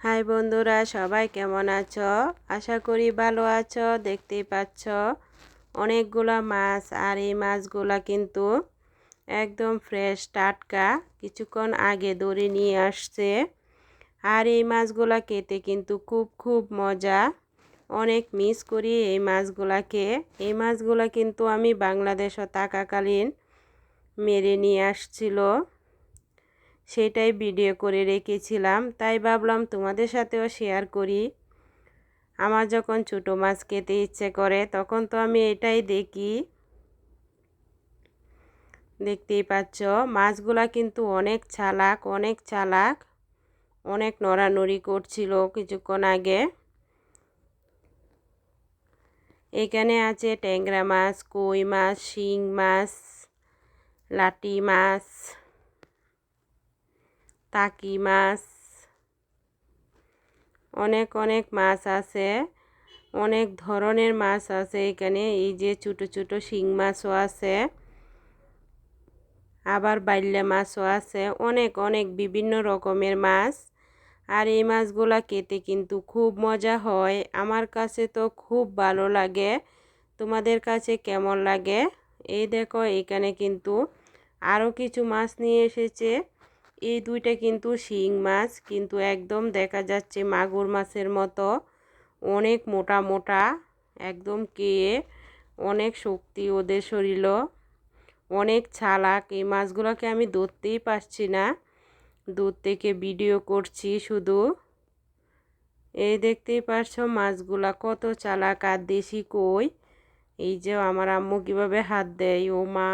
High বন্ধুরা, সবাই কেমন আছো? আশা করি ভালো আছো, দেখতেই পাচ্ছ অনেকগুলা মাছ আর এই মাছগুলা কিন্তু একদম ফ্রেশ টাটকা, কিছুক্ষণ আগে ধরে নিয়ে আসছে। আর এই মাছগুলা খেতে কিন্তু খুব খুব মজা। অনেক মিস করি এই মাছগুলাকে। এই মাছগুলা কিন্তু আমি বাংলাদেশও থাকাকালীন মেরে নিয়ে আসছিল। সেটাই ভিডিও করে রেখেছিলাম। তাই ভাবলাম তোমাদের সাথেও শেয়ার করি। আমার যখন ছোটো মাছ খেতে ইচ্ছে করে, তখন তো আমি এটাই দেখি। দেখতেই পাচ্ছ, মাছগুলা কিন্তু অনেক চালাক অনেক চালাক, অনেক নড়ানড়ি করছিল কিছুক্ষণ আগে। এখানে আছে ট্যাংরা মাছ, কই মাছ, শিং মাছ লাটি মাছ। টাকি মাছ অনেক অনেক মাছ আছে। অনেক ধরনের মাছ আছে এখানে। এই যে ছোটো ছোটো শিং মাছও আছে। আবার বাইল্লা মাছও আছে। অনেক অনেক বিভিন্ন রকমের মাছ। আর এই মাছগুলা খেতে কিন্তু খুব মজা হয়। আমার কাছে তো খুব ভালো লাগে। তোমাদের কাছে কেমন লাগে? এই দেখো, এখানে কিন্তু আরও কিছু মাছ নিয়ে এসেছে। এই দুইটা কিন্তু শিং মাছ, কিন্তু একদম দেখা যাচ্ছে মাগুর মাছের মতো। অনেক মোটা মোটা, একদম কে অনেক শক্তি ওদের শরীর অনেক ছালাক এই মাছগুলোকে আমি ধরতেই পারছি না। দূর থেকে ভিডিও করছি শুধু। এই দেখতেই পারছ মাছগুলা কত চালাক আর দেশি কই। এই যে আমার আম্মু কীভাবে হাত দেয়, ও মা।